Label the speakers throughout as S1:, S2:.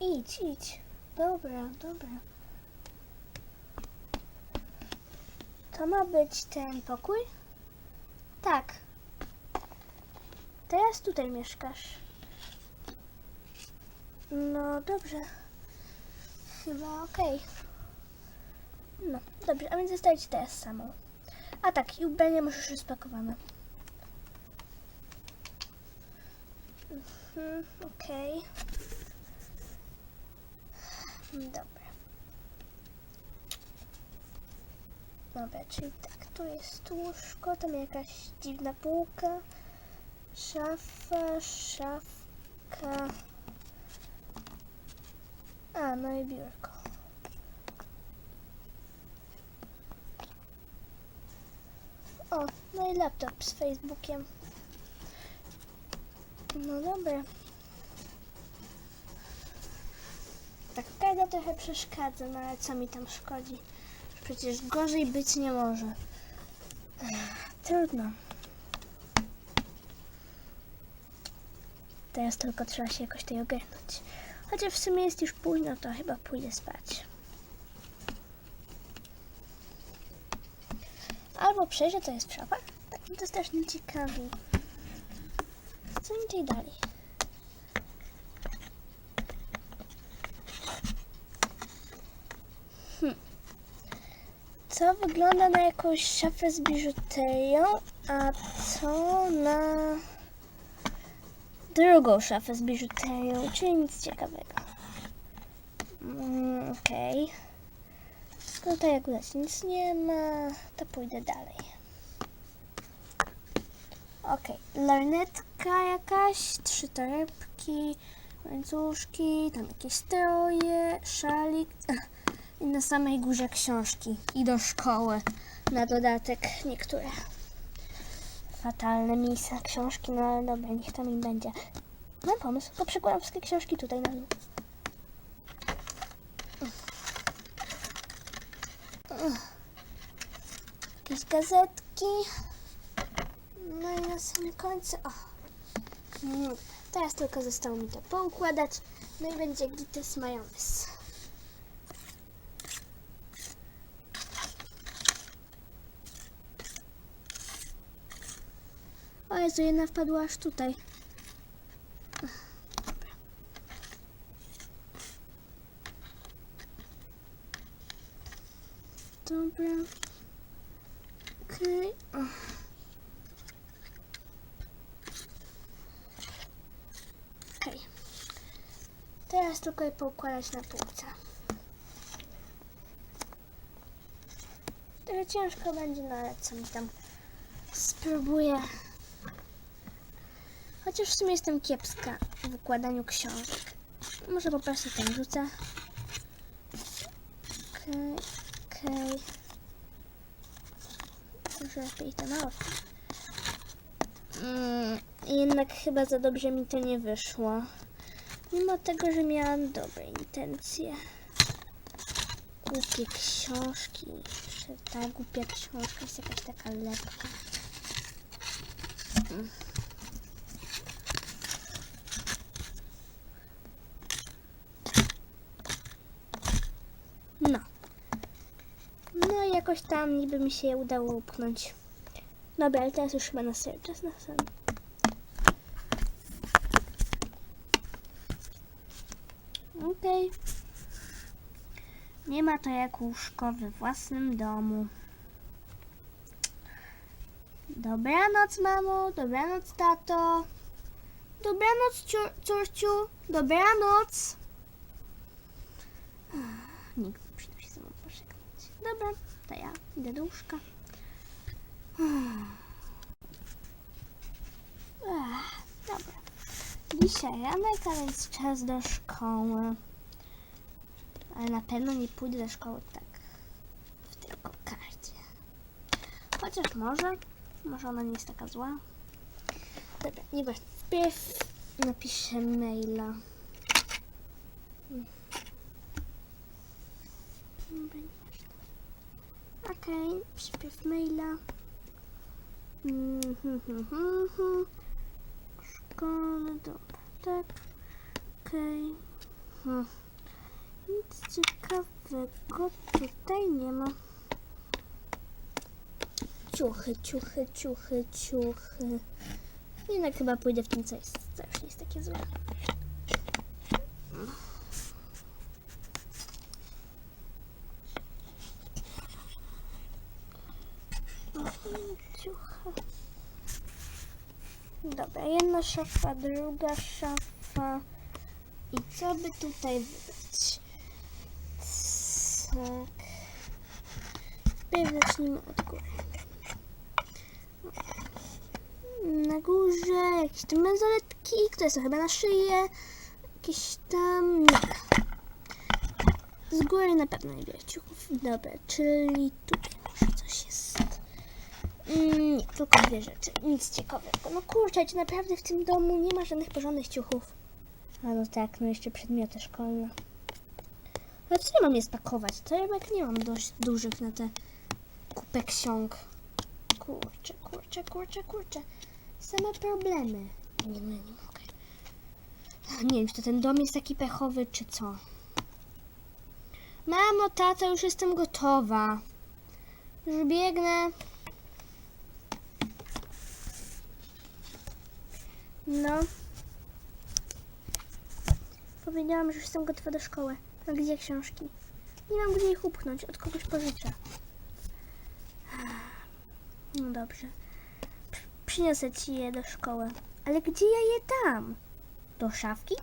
S1: idź, idź. Dobra, dobra. To ma być ten pokój? Tak. Teraz tutaj mieszkasz. No dobrze. Chyba okej. No, dobrze, a więc zostaję ci teraz samą. A tak, i ubrania masz już rozpakowane. Mhm, okej. Dobra. Dobra, czyli tak, tu jest łóżko, tam jakaś dziwna półka, szafa, szafka. A, no i biurko. O, no i laptop z Facebookiem. No dobra. Tak, każda trochę przeszkadza, no ale co mi tam szkodzi? Przecież gorzej być nie może. Trudno. Teraz tylko trzeba się jakoś tutaj ogarnąć. Chociaż w sumie jest już późno, to chyba pójdę spać. Albo przejrzę, co jest szafach. Tak mnie to strasznie ciekawi. Co tutaj dalej? Co wygląda na jakąś szafę z biżuterią, a co na drugą szafę z biżuterią, czyli nic ciekawego. Mm, Okej. Tutaj akurat nic nie ma, to pójdę dalej. Okej, lornetka jakaś, trzy torebki, łańcuszki, tam jakieś stroje, szalik i na samej górze książki i do szkoły. Na dodatek niektóre fatalne miejsca książki, no ale dobra, niech tam im będzie. Mam pomysł, to przykładam wszystkie książki tutaj na dół. Jakieś gazetki. No i na samym końcu. O. Mm, Teraz tylko zostało mi to poukładać. No i będzie gites majonez. O Jezu, jedna wpadła aż tutaj. Dobra. Okej. o. Okej. Teraz tylko je poukładać na półce. Trochę ciężko będzie, no ale co mi tam spróbuję. Chociaż w sumie jestem kiepska w układaniu książek. Może po prostu ten rzucę. Okej, okej. Może lepiej to oko. Mm, jednak chyba za dobrze mi to nie wyszło. Mimo tego, że miałam dobre intencje. Głupie książki. Że ta głupia książka jest jakaś taka lepka. Mm. No. No i jakoś tam niby mi się udało upchnąć. Dobra, ale teraz już chyba na serio, czas na sen. Okej. Nie ma to jak łóżko we własnym domu. Dobranoc, mamo. Dobranoc, tato. Dobranoc, ciu- córciu. Dobranoc. Nikt nie przyjdzie się ze mną. Dobra, to ja idę do łóżka. Ech, dobra. Dzisiaj ranek, a więc czas do szkoły. Ale na pewno nie pójdę do szkoły tak w tej kokardzie. Chociaż może, może ona nie jest taka zła. Dobra, nieważne. Wpierw napiszę maila. Dobra, Okej, przypiew maila. Mhm, mhm, mhm. Szkoda, dobra, tak. Okej. Hmm. ciekawego tutaj nie ma. Ciuchy, ciuchy, ciuchy, ciuchy. Jednak chyba pójdę w tym, co jest. To już nie jest takie złe. Dobra, jedna szafa, druga szafa. I co by tutaj wybrać? Tak. Zacznijmy od góry. Na górze jakieś tam benzoletki, które są chyba na szyję. Jakieś tam... Nie. Z góry na pewno nie ciuchów. Dobra, czyli tutaj. Mm, tylko dwie rzeczy. Nic ciekawego. No kurczę, naprawdę w tym domu nie ma żadnych porządnych ciuchów? A no tak, no jeszcze przedmioty szkolne. Ale co ja mam je spakować? To jednak nie mam dość dużych na te kupę ksiąg. Kurczę, kurczę, kurczę, kurczę. Same problemy. Nie, no ja nie mogę. Nie wiem, czy to ten dom jest taki pechowy, czy co. Mamo, tata, już jestem gotowa. Już biegnę. No. Powiedziałam, że już jestem gotowa do szkoły. A gdzie książki? Nie mam gdzie ich upchnąć, od kogoś pożyczę. No dobrze. Przy- Przyniosę ci je do szkoły. Ale gdzie ja je dam? Do szafki?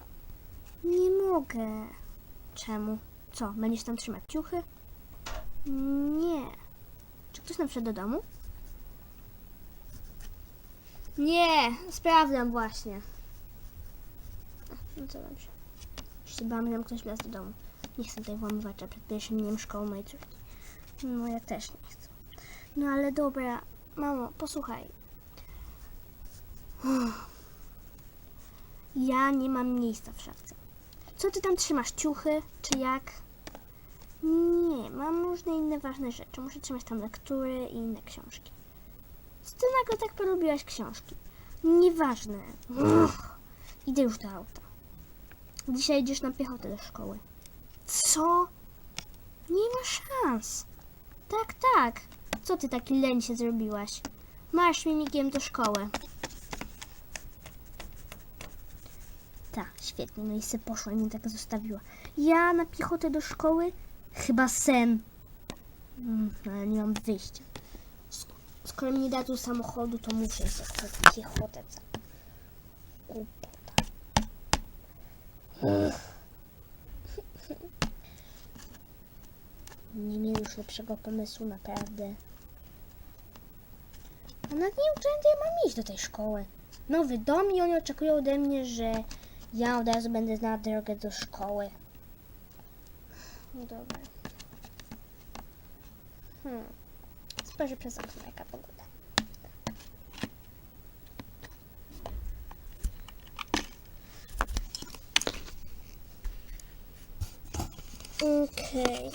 S1: Nie mogę. Czemu? Co, będziesz tam trzymać ciuchy? Nie. Czy ktoś nam wszedł do domu? Nie, sprawdzam właśnie. No to dobrze. Bałam, że nam ktoś wlazł do domu. Nie chcę tutaj włamywacza przed pierwszym dniem szkoły mojej córki. No ja też nie chcę. No ale dobra, mamo, posłuchaj. Ja nie mam miejsca w szafce. Co ty tam trzymasz? Ciuchy? Czy jak? Nie, mam różne inne ważne rzeczy. Muszę trzymać tam lektury i inne książki. Co ty nagle tak polubiłaś książki? Nieważne. Uff. Idę już do auta. Dzisiaj idziesz na piechotę do szkoły. Co? Nie ma szans. Tak, tak. Co ty taki leń się zrobiłaś? Masz mimikiem do szkoły. Tak, świetnie. No i se poszła i mnie tak zostawiła. Ja na piechotę do szkoły? Chyba sen. Mm, ale nie mam wyjścia. Sk- Skoro mi nie dadzą samochodu, to muszę na piechotę. Głupota. Nie mieli już lepszego pomysłu, naprawdę. A nawet nie wiem, którędy ja mam iść do tej szkoły. Nowy dom i oni oczekują ode mnie, że ja od razu będę znała drogę do szkoły. No dobra. Hmm. Przez okno, jaka pogoda. Okej.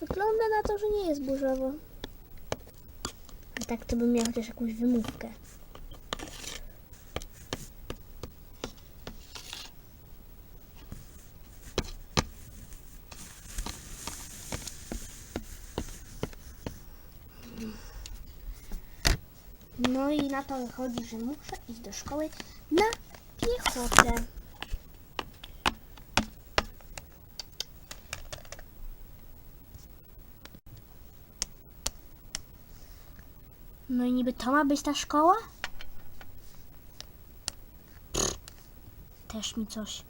S1: Wygląda na to, że nie jest burzowo. A tak to bym miał chociaż jakąś wymówkę. No i na to wychodzi, że muszę iść do szkoły na piechotę. No i niby to ma być ta szkoła? Też mi coś.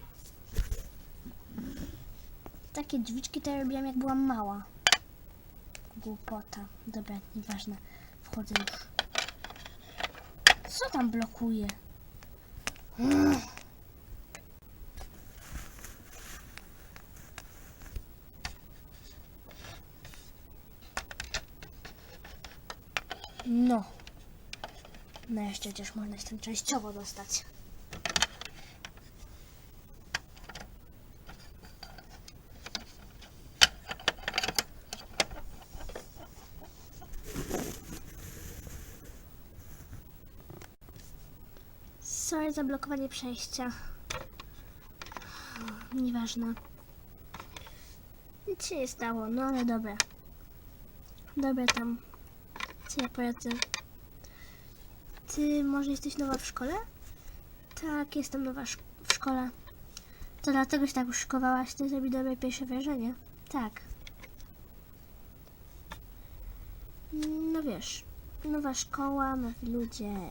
S1: Takie drzwiczki to ja robiłam jak byłam mała. Głupota. Dobra, nieważne. Wchodzę już. Co tam blokuje? No. No jeszcze chociaż można się częściowo dostać. Sorry za blokowanie przejścia. nieważne. Nic się nie stało, no ale dobra. Dobra tam. Co ja poradzę? Ty może jesteś nowa w szkole? Tak, jestem nowa w szkole. To dlatego się tak uszykowałaś, ty zrobi dobre pierwsze wrażenie. Tak. No wiesz, nowa szkoła, nowi ludzie.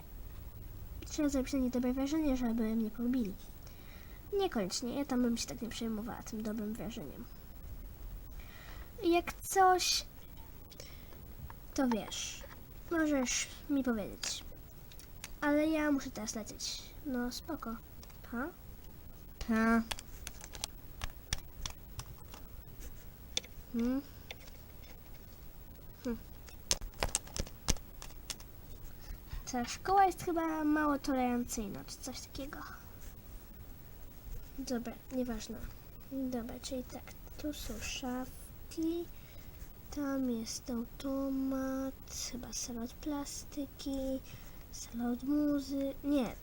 S1: Trzeba zrobić na nie dobre wrażenie, żeby mnie polubili. Niekoniecznie, ja tam bym się tak nie przejmowała tym dobrym wrażeniem. Jak coś, to wiesz, możesz mi powiedzieć. Ale ja muszę teraz lecieć. No spoko. Pa? Pa. Hmm? Ta szkoła jest chyba mało tolerancyjna, czy coś takiego. Dobra, nieważne. Dobra, czyli tak, tu są szafki, tam jest automat, chyba sala od plastyki, sala od muzy... Nie,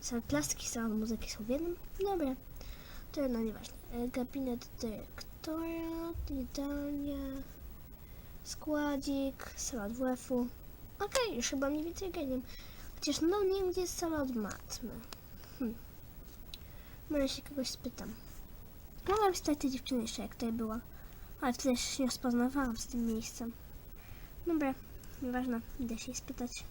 S1: sala od plastyki, sala od muzyki są w jednym? Dobra, to no nieważne. E, Gabinet dyrektora, jadalnia, składzik, sala od WF-u. Okej, już chyba mniej więcej ogarniam. Chociaż no nie wiem, gdzie jest sala od matmy. Hm. Może się kogoś spytam. Mogłam spytać tej dziewczyny jeszcze, jak tutaj była. Ale wtedy się nie rozpoznawałam z tym miejscem. Dobra, nieważne, idę się jej spytać.